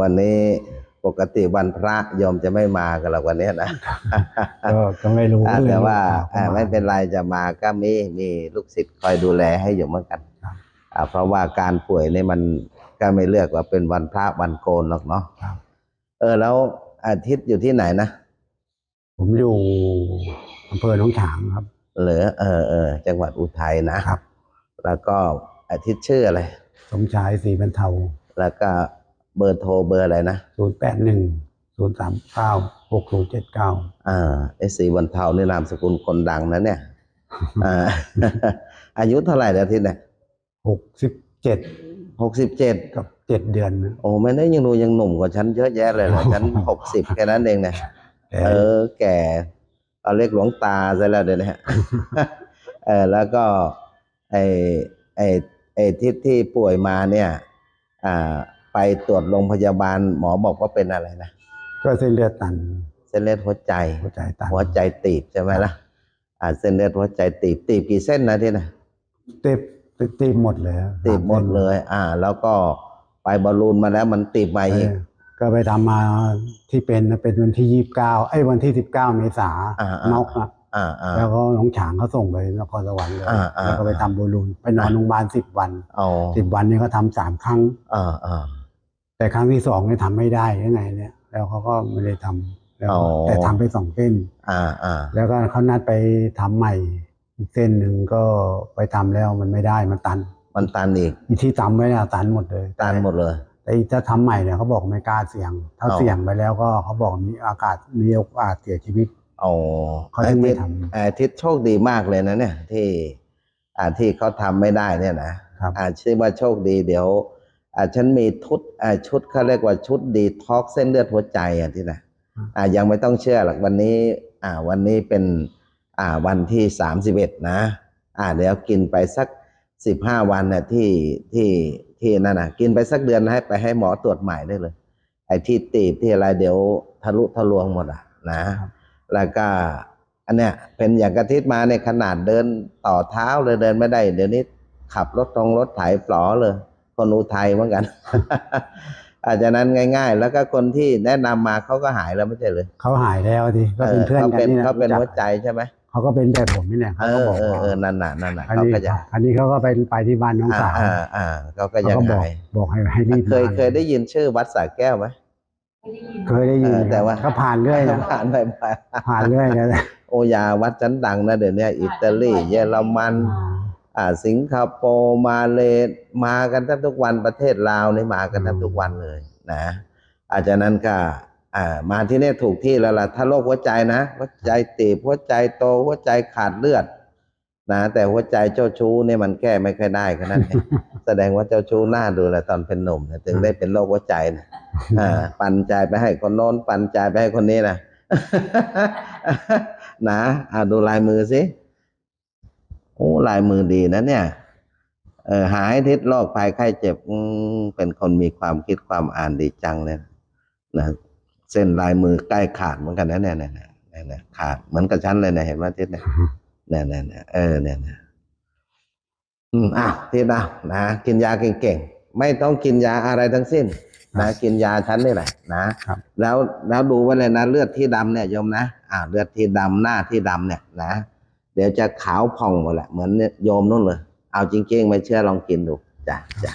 วันนี้ปกติวันพระโยมจะไม่มากันหรอกวันนี้นะก็ก็ไม่รู้อ่าก็เลยแต่ว่ารู้ข่อ่าข้ไม่เป็นไรจะมาก็มีมีลูกศิษย์คอยดูแลให้อยู่เหมือนกันครับอ่าเพราะว่าการป่วยนี่มันก็ไม่เลือกว่าเป็นวันพระวันโกนหรอกเนาะครับเออแล้วอาทิตย์อยู่ที่ไหนนะ ผมอยู่อำเภอหนองฉางครับ เหลือเออเออจังหวัดอุทัยนะครับ แล้วก็อาทิตย์ชื่ออะไร สมชายสีบรรเทา แล้วก็ เบอร์โทรเบอร์อะไรนะศูนย์แปดหนึ่งศูนย์สามเก้าหกศูนย์เจ็ดเก้าอ่าไอสีวันเทานี่นามสกุลคนดังนะเนี่ยอ่าอายุเท่าไหร่แล้วที่เนี่ยหกสิบเจ็ดหกสิบเจ็ดกับเจ็ดเดือนนะโอ้ไม่ได้ยังดูยังหนุ่มกว่าฉันเยอะแยะเลยนะฉันหกสิบแค่นั้นเองเนี่ยแต่เออ แก่เอาเรียกหลวงตาซะแล้วเดี๋ยวนี้เออแล้วก็ไอไอไอที่ที่ป่วยมาเนี่ย อ่า ไปตรวจโรงพยาบาลหมอบอกว่าเป็นอะไรนะ ก็เส้นเลือดตัน เส้นเลือดหัวใจหัวใจตันหัวใจตีบใช่ไหมล่ะอ่าเส้นเลือดหัวใจตีบตีบกี่เส้นนะที่นะเต็บตีบหมดเลยอะตีบหมดเลย อ่า แล้วก็ไปบอลลูนมาแล้วมันตีบมาเออีกอก็ไปทำมาที่เป็นน่ะเป็นวันที่ยี่สิบเก้าไอ้ยวันที่สิบเก้าเมษาอ่าอ่านน็อกอะอ่าอ่าแล้วก็น้องฉางเขาส่งไปนครสวรรค์เลยอ่าอ่าแล้วก็ไปทำบูรูนไปนอนโรงพยาบาลสิบวันอ๋อสิบวันนี้เขาทำสามครั้งอ่าอ่า แต่ครั้งที่สองเนี่ยทำไม่ได้ยังไงเนี่ย แล้วเขาก็ไม่ได้ทำแล้วอ๋อ แต่ทำไปสองเส้น อ่าอ่าแล้วก็เขานัดไปทำใหม่อีกเส้นหนึ่งก็ไปทำแล้วมันไม่ได้มันตันมันตันอีกอีที่ทำไว้เนี่ยตันหมดเลยตันหมดเลย แต่อีถ้าทำใหม่เนี่ยเขาบอกไม่กล้าเสี่ยง ถ้าอ๋อ เสี่ยงไปแล้วก็เขาบอกมีอากาศมีโอกาสเสียชีวิต อ๋อเขาถึงไม่ทำไอ้ทิศโชคดีมากเลยนะเนี่ย ที่อ่าที่เขาทำไม่ได้เนี่ยนะครับอ่าชื่อว่าโชคดีเดี๋ยว อ่าฉันมีทุดอ่าชุดเขาเรียกว่าชุดดีท็อกเส้นเลือดหัวใจอะที่นะอ่ายังไม่ต้องเชื่อหรอกวันนี้ อ่า วันนี้เป็น อ่า วันที่สามสิบเอ็ดนะ อ่าเดี๋ยวกินไปสักสิบห้าวันเนี่ยที่ที่ที่นั่นนะกินไปสักเดือนให้ไปให้หมอตรวจใหม่ได้เลย ไอ้ที่ตีบที่อะไรเดี๋ยวทะลุทะลวงหมดอะนะครับแล้วก็อันเนี้ยเป็นอย่างกระทิตมาในยขนาดเดินต่อเท้าเลยเดินไม่ได้ เดี๋ยวนี้ขับรถตรงรถไถปลอเลย คนอุทัยเหมือนกัน อาจจะนั้นง่าย ๆ แล้วก็คนที่แนะนำมาเขาก็หายแล้วไม่ใช่เลยเขาหายแล้วทีก็เป็นเพื่อนเขากันเป็นนี่นะเขาเป็นรู้หัวจักใจใช่ไหมเขาก็เป็นแต่ผมนี่แหละเขาเอก็อบอกเออว่าเออนั่นน่ะนั่นน่ะอันเขานี้ก็จะอันนี้เขาก็ไปไปที่บ้านน้องอ่าสาวอ่าอ่าเขาก็เขายังก็บอกหายบอกให้ให้รีบเคยมาเคยได้ยินชื่อวัดสระแก้วไหมเคยได้ยินเออแต่ว่าก็ผ่านเรื่อยนะผ่านไปผ่านผ่านเรื่อยนะโอยาวัดชั้นดังนะเดี๋ยวนี้อิตาลีเยอรมันอ่า สิงคโปร์มาเลมากันแทบทุกวันประเทศลาวนี่มากันแทบทุกวันเลยนะอาจจะนั้นก็อ่ามาที่นี่ถูกที่แล้วล่ะถ้าโรคหัวใจนะหัวใจตีบหัวใจโตหัวใจขาดเลือดนะแต่หัวใจเจ้าชู้เนี่ยมันแก้ไม่ค่อยได้ขนาดนี้แสดงว่าเจ้าชู้หน้าดูแลตอนเป็นหนุ่มถึงได้เป็นโรคหัวใจนะปันใจไปให้คนโน้นปันใจไปให้คนนี้นะนะดูลายมือสิ โอ้ลายมือดีนะเนี่ยเออหายทิศโรคภัยไข้เจ็บอืมเป็นคนมีความคิดความอ่านดีจังเลยนะเส้นลายมือใกล้ขาดเหมือนกันนะเนี่ยเนี่ยเนี่ยเนี่ยเนี่ยขาดเหมือนกับฉันเลยนะเห็นไหมทิศเนี่ยเนี่ยเนี่ยเนี่ยเออเนี่ยเนี่ยอืมอะทิศนะนะกินยาเก่งๆไม่ต้องกินยาอะไรทั้งสิ้นนะกินยาฉันนี่แหละนะครับแล้วแล้วดูไว้เลยนะ เลือดที่ดำเนี่ยโยมนะอ่าเลือดที่ดำหน้าที่ดำเนี่ยนะ เดี๋ยวจะขาวผ่องหมดแหละเหมือนโยมนู่นเลย เอาจริงๆไม่เชื่อลองกินดูจ้ะจ้ะ